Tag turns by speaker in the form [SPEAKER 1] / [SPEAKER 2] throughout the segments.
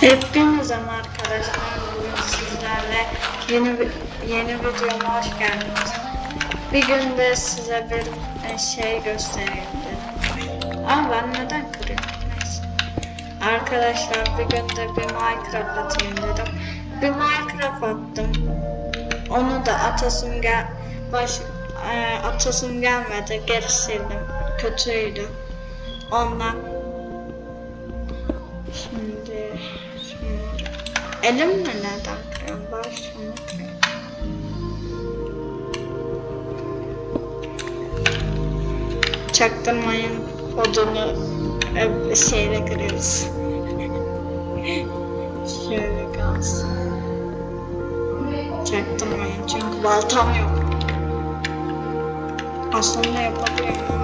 [SPEAKER 1] Hepinize arkadaşlar bugün sizlerle yeni bir yeni videoma hoş geldiniz. Bir günde size bir e, şey göstereyim dedim. Ama ben neden kırıyorum? Neyse. Arkadaşlar bir günde bir Minecraft atayım dedim. Bir Minecraft attım. Onu da atasım gel baş e, atasım gelmedi. Geri sildim. Kötüydü. Ondan Şimdi elimle neden kırıyorum? Ben şunu kırıyorum. Çaktırmayın odunu e, şeyle kırıyoruz. Şöyle kalsın. Çaktırmayın çünkü baltam yok. Aslında yapabilirim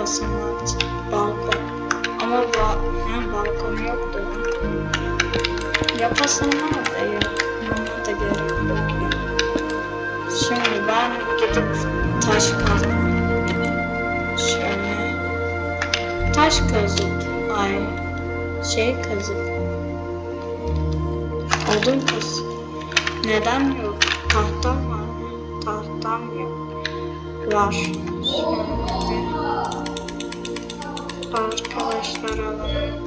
[SPEAKER 1] vardı. Balkon. Ama ba ha, balkon yoktu. Yapasım var da yok. Buna da gerek yok. Şimdi ben gidip taş kazdım. Şöyle. Taş kazıp. Ay. Şey kazıp. Odun kazıp. Neden yok? Tahtam var mı? Tahtam yok var. Şöyle. Arkadaşlar alalım.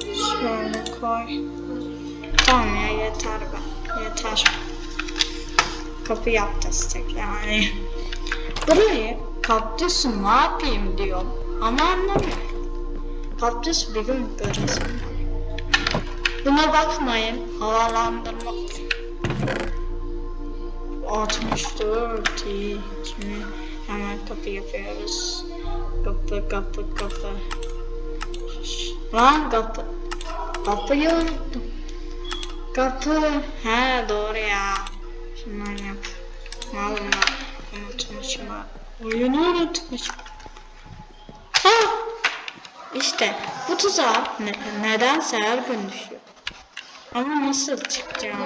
[SPEAKER 1] Şöyle koy. Tamam ya yeter ben. Yeter. Kapı yapacağız tek yani. Burayı kaktüsü ne yapayım diyorum. Ama anlamıyorum. Kaktüs bir gün görürüz. Buna bakmayın. Havalandırma 64 iyi. Şimdi hemen kapı yapıyoruz. Kapı kapı. Şş, Lan kapı. Kapıyı unuttum. Kapı. He doğru ya. Şundan yap. Valla unutmuşum ha. Oyunu unutmuşum. Ha! İşte bu tuzağa ne, nedense her gün düşüyor. Ama nasıl çıkacağım?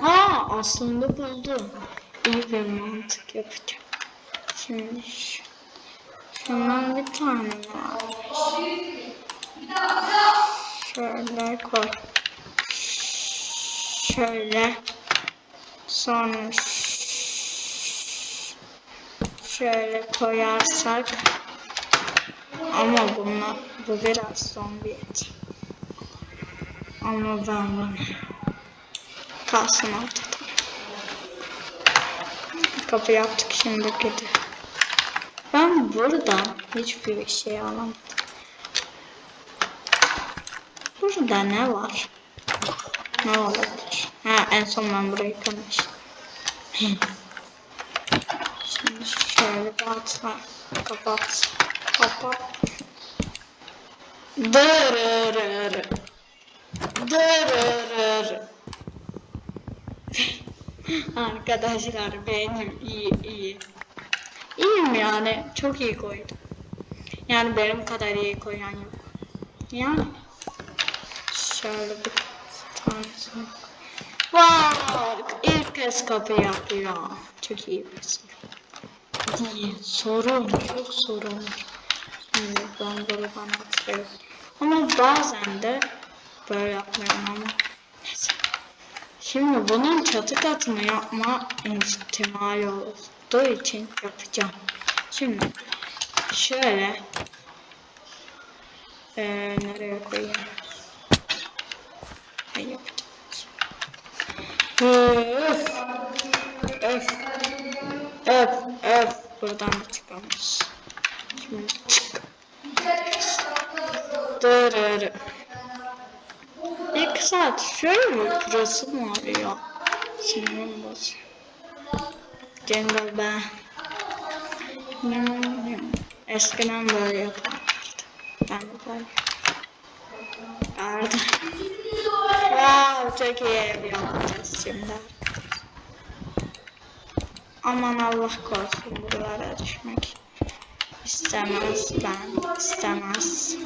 [SPEAKER 1] Ha aslında buldum. Bir mantık yapacağım. Şimdi şu, şundan bir tane var. Şöyle koy. Şöyle. Sonra şöyle koyarsak ama buna bu biraz zombi et. Ama ben bunu kalsın ortada. Kapı yaptık şimdi gidiyor. Ben buradan hiçbir şey alamadım. Burada ne var? Ne olabilir? Ha en son ben burayı kırmışım. Şimdi şöyle atla. Kapat. Kapat. Dırırır. Dırırır. Arkadaşlar benim iyi iyi. İyiyim yani. Çok iyi koydum. Yani benim kadar iyi koyan yok. Yani. Şöyle bir tanesini. Wow! İlk kez kapı yapıyor. Çok iyi bir soru. İyi. Sorun. Çok sorun. Şimdi ben buradan atıyorum. Ama bazen de böyle yapmıyorum ama. Şimdi bunun çatı katını yapma ihtimali olduğu için yapacağım. Şimdi şöyle eee nereye koyayım? Ben yapacağım. Öf. Öf. Öf. Öf. Buradan da çıkamış. Şöyle bir burası mı arıyor? Sinirim bozuyor. Jungle. Hmm, Eskiden böyle yaparlardı. Ben de böyle yapardım. Wow, çok iyi ev yapacağız şimdi. Aman Allah korusun buralara düşmek. İstemez ben, istemez.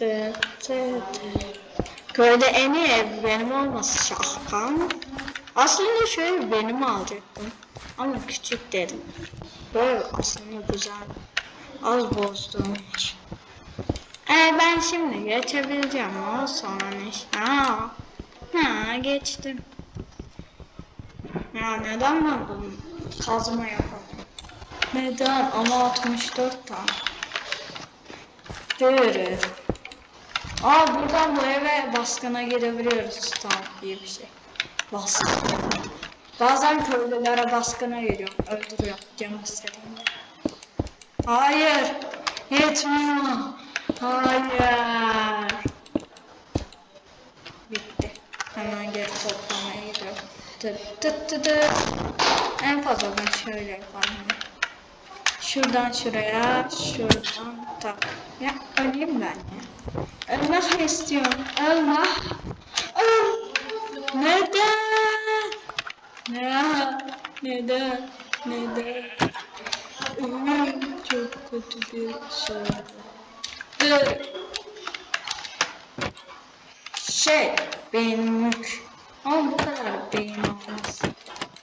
[SPEAKER 1] Dı, dı, dı. Köyde en iyi ev benim olması şaka mı? Aslında şöyle benim alacaktım. Ama küçük dedim. Böyle aslında güzel. Az bozdum hiç. Ee, ben şimdi geçebileceğim o sonra ne? Ha, ha geçtim. Ya neden ben bunu kazma yapamam? Neden? Ama 64 tane. Dürür. Aa buradan bu eve baskına girebiliyoruz. Tamam iyi bir şey. Baskın. Bazen köylülere baskına geliyor. Öldürüyor. Canım istediğinde. Hayır. Yetmiyor. Hayır. Bitti. Hemen geri toplamaya gidiyorum. Tıt tıt tıt tıt. En fazla ben şöyle yaparım. Şuradan şuraya, şuradan tak. Ya öleyim ben ya. Ölmek istiyorum. Ölmek. Öl. Neden? Ne? Neden? Neden? Ölüm çok kötü bir şey. Şey, beynimlik. Ama bu kadar beyin olmaz.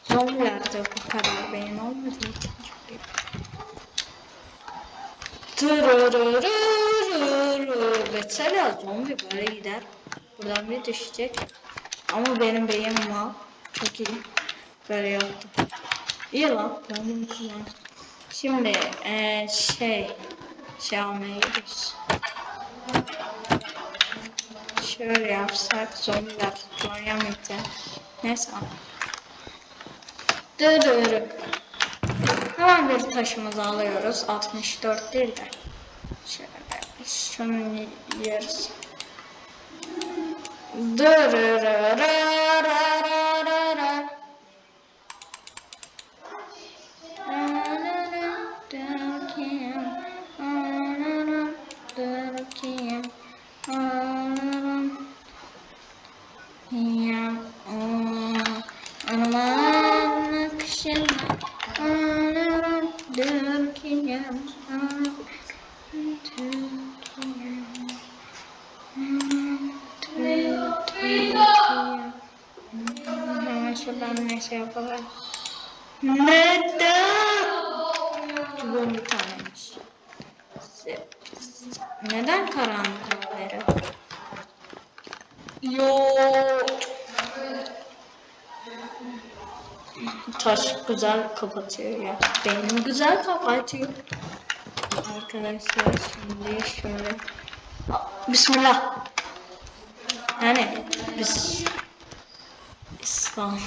[SPEAKER 1] Zombilerde bu kadar beyin olmaz. Çok iyi. Tırırırırırır. Mesela zombi böyle gider. Buradan bir düşecek. Ama benim beynim var. Çok iyi. Böyle yaptım. İyi lan. Ben. Şimdi eee şey şey almaya gidiyoruz. Şöyle yapsak zombiler tutunamayacak. Neyse. Dırırır. Hemen bir taşımızı alıyoruz. 64 değil de. years. Şuradan ne şey yapalım. Neden? Bu bir taneymiş. Neden karanlık haberi? Yok. Taş güzel kapatıyor ya. Benim güzel kapatıyor. Arkadaşlar şimdi şöyle. Bismillah. Yani biz Tamam.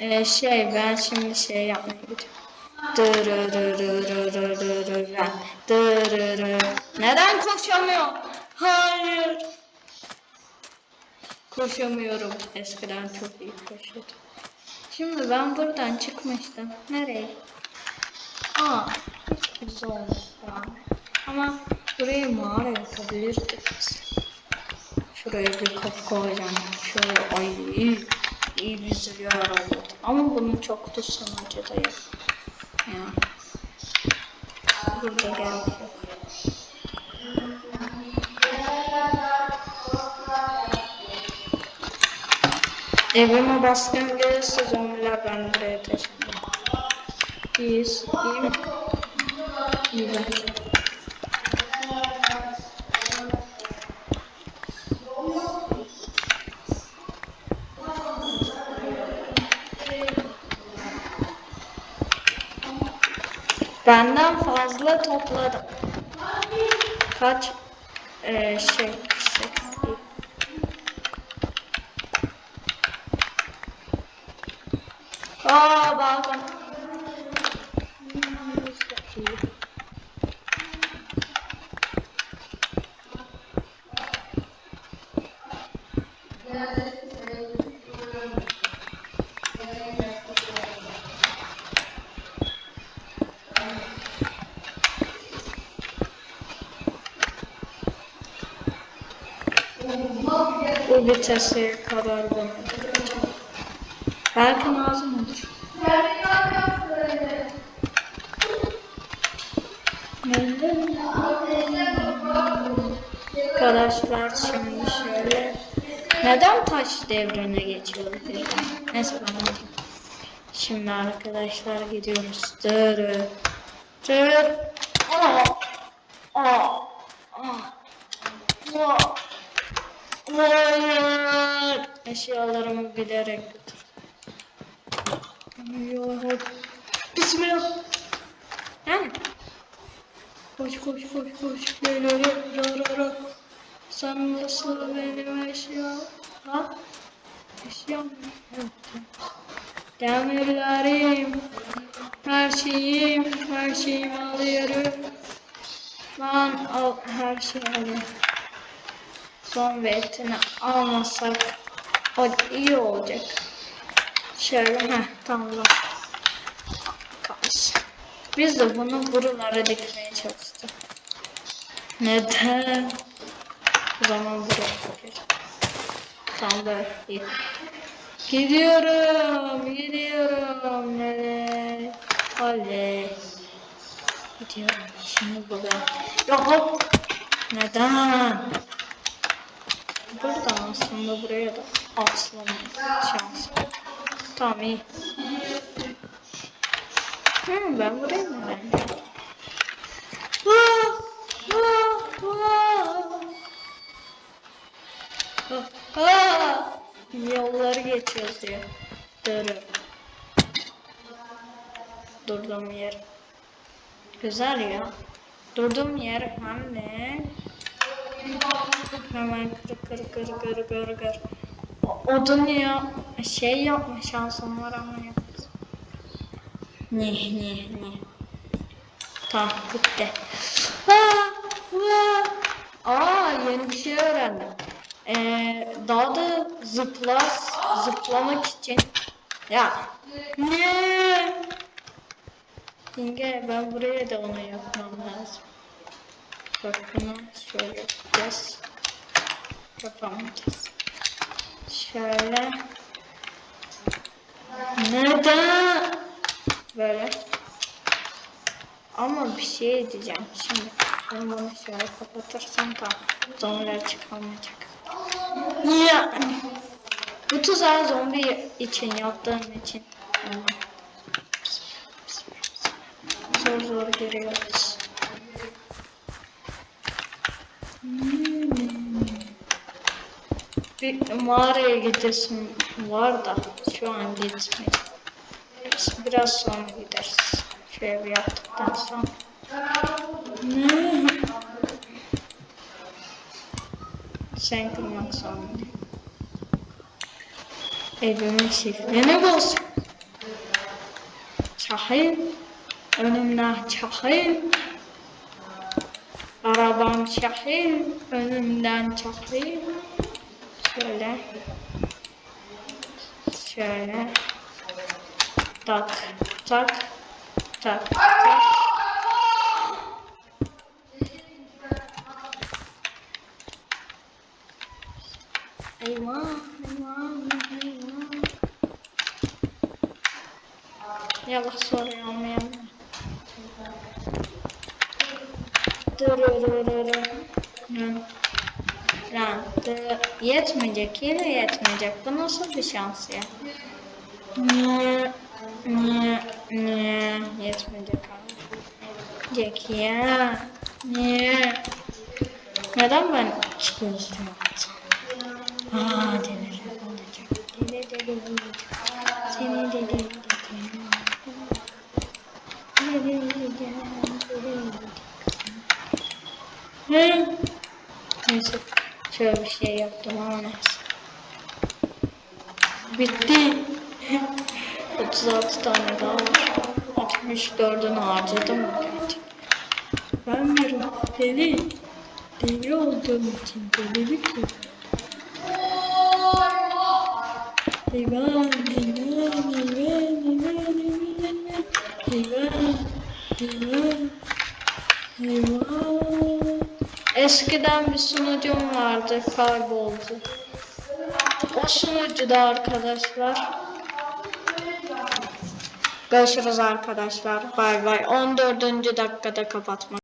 [SPEAKER 1] Ee, şey ben şimdi şey yapmaya gidiyorum. Neden koşamıyorum? Hayır. Koşamıyorum. Eskiden çok iyi koşuyordum. Şimdi ben buradan çıkmıştım. Nereye? Aa, hiç güzel olmuş ya. Ama burayı mağara yapabilirdik. Şuraya bir kapı koyacağım. Şöyle ay iyi, iyi bir zülüyor oldu. Ama bunu çok tutsun acıda yok. Ya. Burada gerek. Evime baskın gelirse zombiler ben buraya taşındım. İyiyiz. İyi mi? İyi Benden fazla topladım. Kaç eee şey şey. Aa bakın. Bitese kadar bunu. Belki lazım olur. Arkadaşlar şimdi şöyle Neden taş devrine geçiyoruz peki? Neyse. Şimdi arkadaşlar gidiyoruz. Dır. Dır. Aa. Aa. Aa. Aa. Hayır. Eşyalarımı bilerek götür. Bismillah. Yani. Koş koş koş koş. Gel öyle yarara. Sen nasıl benim eşya? Ha? Eşyam yok. Demirlerim. Her şeyim. Her şeyimi alıyorum. Lan al her şeyi alıyorum. Son ve etini almasak o iyi olacak. Şöyle heh tamam. Kalmış. Biz de bunu buralara dikmeye çalıştık. Neden? O zaman buraya koyacağım. Tam böyle iyi. Gidiyorum, gidiyorum. Nereye? Oley. Gidiyorum. Şimdi buraya. Ya hop. Neden? Buradan aslında buraya da atlamayız. Şans. Tamam iyi. Hı, ben buraya mı ben? Yolları geçiyoruz diyor. Dırı. Durduğum yer. Güzel ya. Durduğum yer hem de hemen kır kır kır kır kır kır. Odun ya şey yapma şansım var ama yapmaz. Ne ne ne. Tamam bitti. Aa, aa. Aa yeni bir şey öğrendim. Ee, dağda zıpla zıplamak için ya ne? Yenge ben buraya da onu yapmam lazım. Bak bunu şöyle yapacağız. Yapamayacağız. Şöyle. Neden? Böyle. Ama bir şey diyeceğim şimdi. Ben bunu şöyle kapatırsam tamam. Zombiler çıkamayacak. Niye? Bu tuzağı zombi için yaptığım için. Yani. Zor zor giriyoruz. Bir mağaraya gidesim var da şu an gitmedim. Biz biraz sonra gideriz. Şöyle bir yaptıktan sonra. Ne? Sen kırmak zorunda. Evimin şifreni boz. Çahil. Önümden çahil. Arabam çahil. Önümden çahil. Şöyle. Şöyle. Tak. Tak. Tak. tak. Eyvah. Eyvah. Eyvah. Yallah soruyorum ya. Dur dur dur dur. Hı. Lan dur. Yetmeyecek yine yetmeyecek. Bu nasıl bir şans ya? Niye? Niye? Niye? Yetmeyecek abi. Yetmeyecek ya. Niye? Neden ben çıkıyorsun? Aa deli olacak. Deli deli olacak. Seni deli deli. Deli deli deli. Hı? Neyse. Şöyle bir ama neyse. Bitti. 36 tane daha var. 64'ünü harcadım gerçekten? Ben bir deli. Deli olduğum için delilik yapıyorum. Eyvah, eyvah, eyvah, eyvah, eyvah, eyvah, eyvah. Eskiden bir sunucum vardı, kayboldu. O sunucuda arkadaşlar. Görüşürüz arkadaşlar. Bay bay. 14. dakikada kapatmak.